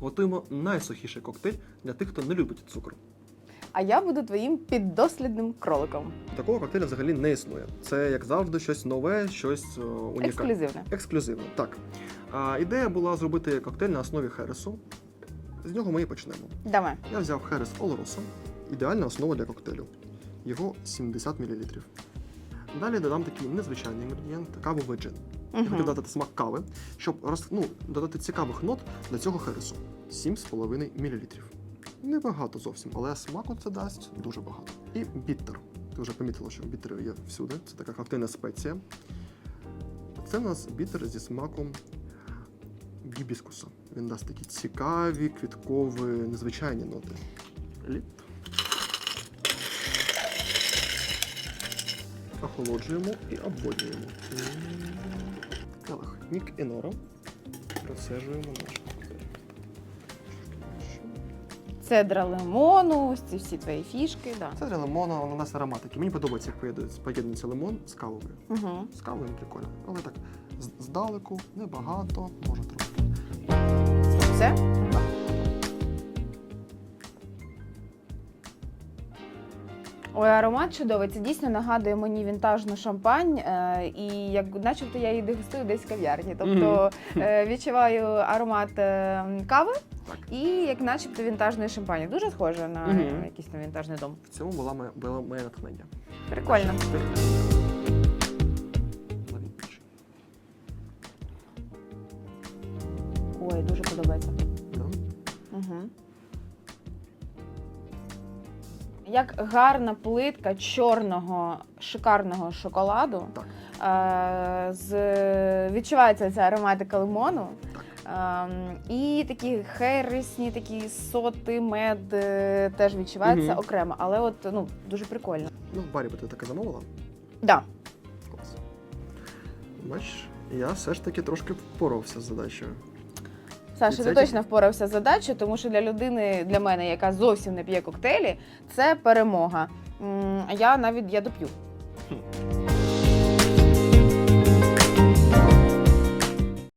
Готуємо найсухіший коктейль для тих, хто не любить цукор. А я буду твоїм піддослідним кроликом. Такого коктейля взагалі не існує. Це як завжди щось нове, щось е, унікальне. Ексклюзивне. Ексклюзивно, так. А, ідея була зробити коктейль на основі хересу. З нього ми і почнемо. Давай. Я взяв херес Олороса, ідеальна основа для коктейлю. Його 70 мл. Далі додам такий незвичайний інгредієнт кавовий джин. Я Мгм. хотів додати смак кави, щоб роз, ну, додати цікавих нот для цього хересу. 7,5 мл. Небагато зовсім, але смаку це дасть дуже багато. І біттер. Ти вже помітила, що біттер є всюди. Це така коктейльна спеція. Це у нас біттер зі смаком гібіскуса. Він дасть такі цікаві, квіткові, незвичайні ноти. Ліп. Охолоджуємо і обводнюємо. Нік і Нора. Розсаджуємо наш. Цедра лимону, ось ці всі твої фішки. Да. Це для лимона, у нас ароматики. Мені подобається, як поєднується- поєднується лимон з кавовою. Угу. З кавою прикольно. Але так, здалеку, небагато, може трошки. Все? Ой, аромат чудовий. Це дійсно нагадує мені вінтажну шампань, е, і як начебто я її дегустую десь в кав'ярні. Тобто е, відчуваю аромат е, кави і як начебто вінтажної шампані. Дуже схоже на Мгм. якийсь там вінтажний дом. В цьому була моя, було моє натхнення. Прикольно. Ой, дуже подобається. Як гарна плитка чорного шикарного шоколаду. Е, з, відчувається ця ароматика лимону. Ем, і такі хересні, такі соти, мед е, теж відчувається Мгм. окремо, але от ну дуже прикольно. Ну, в барі би ти таке замовила. Да. Клас. Бачиш, я все ж таки трошки впорався з задачею. Саша, ти точно впорався з задачею, тому що для людини, для мене, яка зовсім не п'є коктейлі, це перемога. М, Я навіть я доп'ю.